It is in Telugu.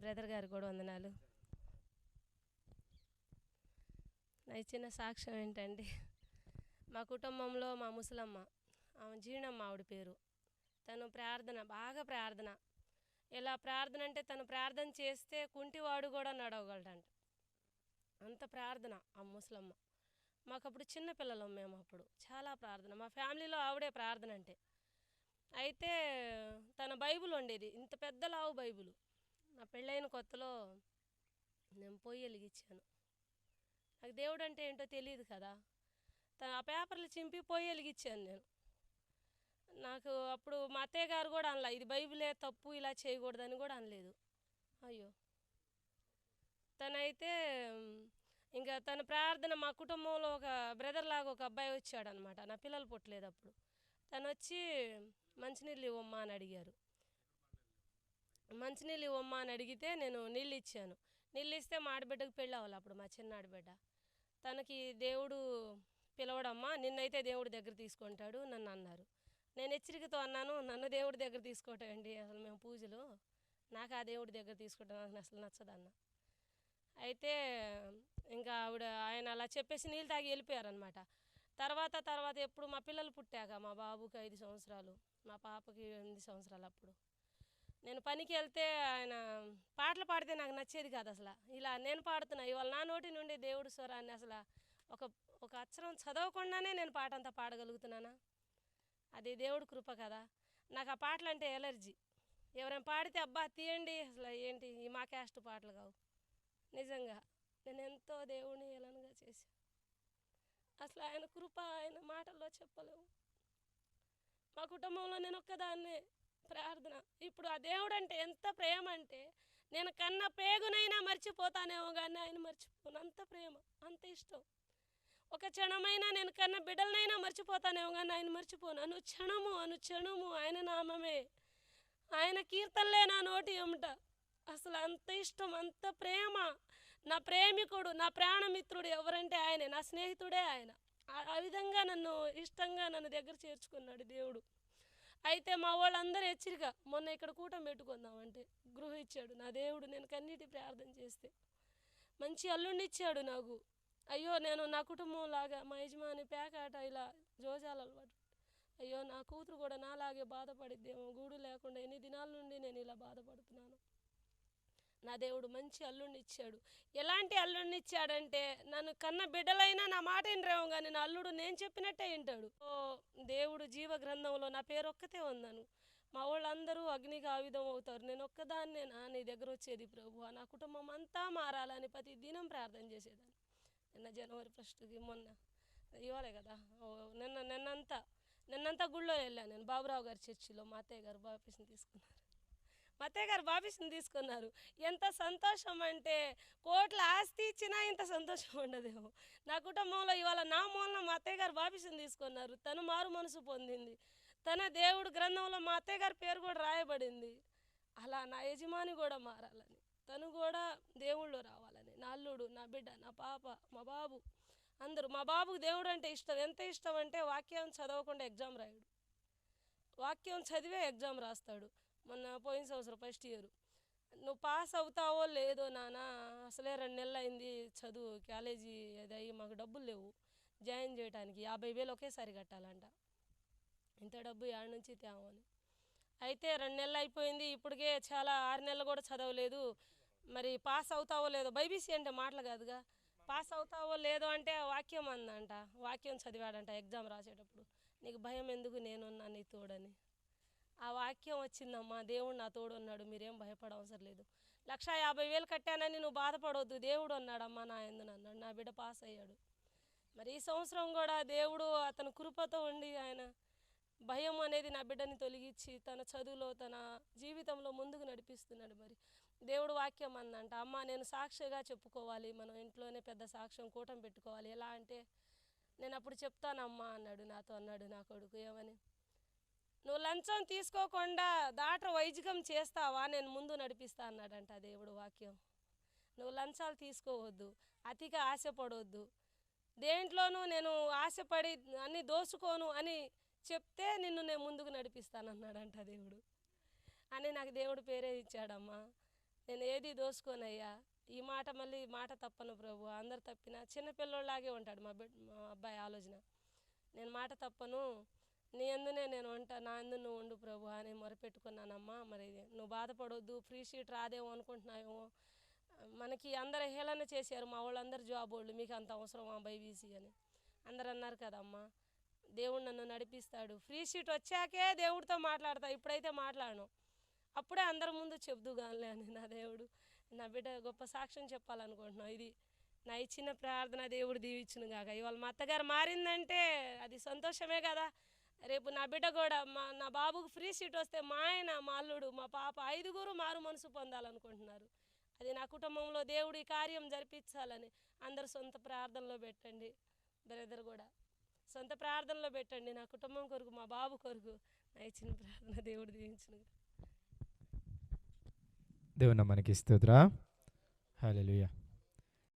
బ్రదర్ గారు కూడా వందనాలు. నా ఇచ్చిన సాక్ష్యం ఏంటండి మా కుటుంబంలో మా ముసలమ్మ ఆమె జీర్ణమ్మ ఆవిడ పేరు. తను ప్రార్థన బాగా ప్రార్థన. ఇలా ప్రార్థన అంటే తను ప్రార్థన చేస్తే కుంటివాడు కూడా నడవగలడంట. అంత ప్రార్థన ఆ ముసలమ్మ. మాకు అప్పుడు చిన్నపిల్లలం మేము అప్పుడు. చాలా ప్రార్థన. మా ఫ్యామిలీలో ఆవిడే ప్రార్థన అంటే. అయితే తన బైబుల్ ఉండేది. ఇంత పెద్ద లావు బైబులు. నా పెళ్ళైన కొత్తలో నేను పొయ్యి వెలిగించాను. నాకు దేవుడు అంటే ఏంటో తెలియదు కదా. తను ఆ పేపర్లు చింపి పొయ్యి వెలిగించాను నేను. నాకు అప్పుడు మా అత్తయ్య గారు కూడా అనలా ఇది బైబిలే తప్పు ఇలా చేయకూడదని కూడా అనలేదు. అయ్యో. తనైతే ఇంకా తన ప్రార్థన మా కుటుంబంలో ఒక బ్రదర్ లాగా ఒక అబ్బాయి వచ్చాడనమాట. నా పిల్లలు పుట్టలేదు అప్పుడు. తను వచ్చి మంచినీళ్ళు ఇవ్వమ్మా అని అడిగారు. మంచినీళ్ళు ఇవ్వమ్మా అని అడిగితే నేను నీళ్ళు ఇచ్చాను. నీళ్ళు ఇస్తే మా ఆడబిడ్డకు పెళ్ళి అవ్వాలి అప్పుడు మా చిన్న ఆడబిడ్డ. తనకి దేవుడు పిలవడమ్మా నిన్నైతే దేవుడి దగ్గర తీసుకుంటాడు నన్ను అన్నారు. నేను హెచ్చరికతో అన్నాను నన్ను దేవుడి దగ్గర తీసుకోవటం అసలు మేము పూజలు. నాకు ఆ దేవుడి దగ్గర తీసుకోవటం నాకు అసలు నచ్చదన్న. అయితే ఇంకా ఆవిడ ఆయన అలా చెప్పేసి నీళ్ళు తాగి వెళ్ళిపోయారనమాట తర్వాత తర్వాత ఎప్పుడు మా పిల్లలు పుట్టాక మా బాబుకి ఐదు సంవత్సరాలు మా పాపకి ఎనిమిది సంవత్సరాలు అప్పుడు. నేను పనికి వెళ్తే ఆయన పాటలు పాడితే నాకు నచ్చేది కాదు అసలు. ఇలా నేను పాడుతున్నా ఇవాళ నా నోటి నుండి దేవుడు స్వరాన్ని అసలు ఒక ఒక అక్షరం చదవకుండానే నేను పాట అంతా పాడగలుగుతున్నానా? అది దేవుడు కృప కదా. నాకు ఆ పాటలు అంటే ఎలర్జీ. ఎవరైనా పాడితే అబ్బా తీయండి అసలు ఏంటి ఈ మా క్యాస్ట్ పాటలు కావు. నిజంగా నేను ఎంతో దేవుడిని ఎలనుగా చేశాను. అసలు ఆయన కృప ఆయన మాటల్లో చెప్పలేము. మా కుటుంబంలో నేను ఒక్కదాన్నే ప్రార్థన. ఇప్పుడు ఆ దేవుడు అంటే ఎంత ప్రేమ అంటే నేను కన్న పేగునైనా మర్చిపోతానేమో కానీ ఆయన మర్చిపోను. అంత ప్రేమ అంత ఇష్టం. ఒక క్షణమైనా నేను కన్న బిడ్డలనైనా మర్చిపోతానేమో కానీ ఆయన మర్చిపోను. అను క్షణము అను క్షణము ఆయన నామమే. ఆయన కీర్తనలే నా నోటి ఏమిట అసలు అంత ఇష్టం అంత ప్రేమ. నా ప్రేమికుడు నా ప్రాణమిత్రుడు ఎవరంటే ఆయనే. నా స్నేహితుడే ఆయన. ఆ విధంగా నన్ను ఇష్టంగా నన్ను దగ్గర చేర్చుకున్నాడు దేవుడు. అయితే మా వాళ్ళందరూ హెచ్చరిక మొన్న ఇక్కడ కూటం పెట్టుకుందామంటే గృహ ఇచ్చాడు నా దేవుడు నేను కన్నీటి ప్రార్థన చేస్తే. మంచి అల్లుండి ఇచ్చాడు నాకు. అయ్యో నేను నా కుటుంబం లాగా మా యజమాని పేకాట ఇలా జోజాలు అలవాటు. అయ్యో నా కూతురు కూడా నాలాగే బాధపడిద్దేమో గూడు లేకుండా ఎన్ని దినాల నుండి నేను ఇలా బాధపడుతున్నాను. నా దేవుడు మంచి అల్లుడిని ఇచ్చాడు ఎలాంటి అల్లుడిని ఇచ్చాడంటే నన్ను కన్న బిడ్డలైనా నా మాట వినరేమో కానీ నా అల్లుడు నేను చెప్పినట్టే వింటాడు. ఓ దేవుడు జీవ గ్రంథంలో నా పేరు ఒక్కతే ఉందను. మా వాళ్ళందరూ అగ్నికి ఆయుధం అవుతారు. నేను ఒక్కదాన్నే నా నీ దగ్గర వచ్చేది ప్రభు నా కుటుంబం అంతా మారాలని ప్రతి దినం ప్రార్థన చేసేదాన్ని. నిన్న జనవరి ఫస్ట్కి మొన్న ఇవ్వాలే కదా? ఓ నిన్న నిన్నంతా నిన్నంతా గుళ్ళో వెళ్ళాను నేను. బాబురావు గారి చర్చిలో మా అత్తయ్య గారు బాపిస్ని తీసుకున్నారు. మా అత్తయ్య గారు బాపిస్ని తీసుకున్నారు. ఎంత సంతోషం అంటే కోట్ల ఆస్తి ఇచ్చినా ఇంత సంతోషం ఉండదేమో. నా కుటుంబంలో ఇవాళ నా మూలన మా అత్తయ్య గారు బాపిస్ని తీసుకున్నారు. తను మారు మనసు పొందింది. తన దేవుడు గ్రంథంలో మా అత్తయ్య గారి పేరు కూడా రాయబడింది. అలా నా యజమాని కూడా మారాలని. తను కూడా దేవుళ్ళు రావాలని. నా అల్లుడు నా బిడ్డ నా పాప మా బాబు. అందరూ మా బాబుకు దేవుడు అంటే ఇష్టం. ఎంత ఇష్టం అంటే వాక్యం చదవకుండా ఎగ్జామ్ రాయడు. వాక్యం చదివే ఎగ్జామ్ రాస్తాడు. మొన్న పోయిన సంవత్సరం ఫస్ట్ ఇయర్ నువ్వు పాస్ అవుతావో లేదో నాన్న అసలే రెండు నెలలు అయింది చదువు కాలేజీ అది అయ్యి మాకు డబ్బులు లేవు. జాయిన్ చేయడానికి యాభై వేలు ఒకేసారి కట్టాలంట. ఇంత డబ్బు యాడ నుంచి తేమని అయితే రెండు నెలలు అయిపోయింది ఇప్పటికే చాలా ఆరు నెలలు కూడా చదవలేదు. మరి పాస్ అవుతావో లేదో బైబీసీ అంటే మాటలు కాదుగా. పాస్ అవుతావో లేదో అంటే వాక్యం అందంట. వాక్యం చదివాడంట ఎగ్జామ్ రాసేటప్పుడు. నీకు భయం ఎందుకు నేనున్నా నీ తోడని? ఆ వాక్యం వచ్చిందమ్మా దేవుడు నా తోడు అన్నాడు మీరేం భయపడవసరం లేదు. లక్ష యాభై వేలు కట్టానని నువ్వు బాధపడవద్దు దేవుడు అన్నాడమ్మా నా ఎందున అన్నాడు నా బిడ్డ పాస్ అయ్యాడు. మరి ఈ సంవత్సరం కూడా దేవుడు అతను కృపతో ఉండి ఆయన భయం అనేది నా బిడ్డని తొలగించి తన చదువులో తన జీవితంలో ముందుకు నడిపిస్తున్నాడు మరి. దేవుడు వాక్యం అందంట అమ్మ నేను సాక్షిగా చెప్పుకోవాలి మనం ఇంట్లోనే పెద్ద సాక్ష్యం కూటం పెట్టుకోవాలి. ఎలా అంటే నేను అప్పుడు చెప్తానమ్మా అన్నాడు నాతో అన్నాడు నా కొడుకు ఏమని? నువ్వు లంచం తీసుకోకుండా దాట వైదికం చేస్తావా? నేను ముందు నడిపిస్తా అన్నాడంట దేవుడు వాక్యం. నువ్వు లంచాలు తీసుకోవద్దు అతిగా ఆశపడవద్దు దేంట్లోనూ నేను ఆశపడి అన్ని దోసుకోను అని చెప్తే నిన్ను నేను ముందుకు నడిపిస్తానన్నాడంట దేవుడు. అని నాకు దేవుడు పేరే ఇచ్చాడమ్మా. నేను ఏది దోసుకోనయ్యా ఈ మాట మళ్ళీ మాట తప్పను ప్రభు. అందరు తప్పినా చిన్నపిల్లోళ్ళలాగే ఉంటాడు మా బిడ్ మా అబ్బాయి ఆలోచన. నేను మాట తప్పను. నీ ఎందునే నేను వంట నా ఎందు నువ్వు ఉండు ప్రభు అని మొరపెట్టుకున్నానమ్మా. మరి నువ్వు బాధపడొద్దు ఫ్రీ షీట్ రాదేమో అనుకుంటున్నావేమో. మనకి అందరు హేళన చేశారు మా వాళ్ళందరూ జాబ్ వాళ్ళు మీకు అంత అవసరమా బైబీసీ అని. అందరు అన్నారు కదమ్మా దేవుడు నన్ను నడిపిస్తాడు. ఫ్రీ షీట్ వచ్చాకే దేవుడితో మాట్లాడతా ఇప్పుడైతే మాట్లాడను. అప్పుడే అందరి ముందు చెబుదు కానిలే అని నా దేవుడు. నా బిడ్డ గొప్ప సాక్ష్యం చెప్పాలనుకుంటున్నాను ఇది నా ఇచ్చిన ప్రార్థన దేవుడు దీవించును కాక ఇవాళ మా అత్తగారు మారిందంటే అది సంతోషమే కదా. రేపు నా బిడ్డ కూడా మా నా బాబుకు ఫ్రీ సీట్ వస్తే మా ఆయన మా అల్లుడు మా పాప ఐదుగురు మారు మనసు పొందాలనుకుంటున్నారు. అది నా కుటుంబంలో దేవుడు ఈ కార్యం జరిపించాలని అందరు సొంత ప్రార్థనలో పెట్టండి. బ్రదర్ కూడా సొంత ప్రార్థనలో పెట్టండి. నా కుటుంబం కొరకు మా బాబు కొరకు నా ఇచ్చిన ప్రార్థన దేవుడు దీవించిన. గాక. దేవుని మనకి హలో హల్లెలూయా.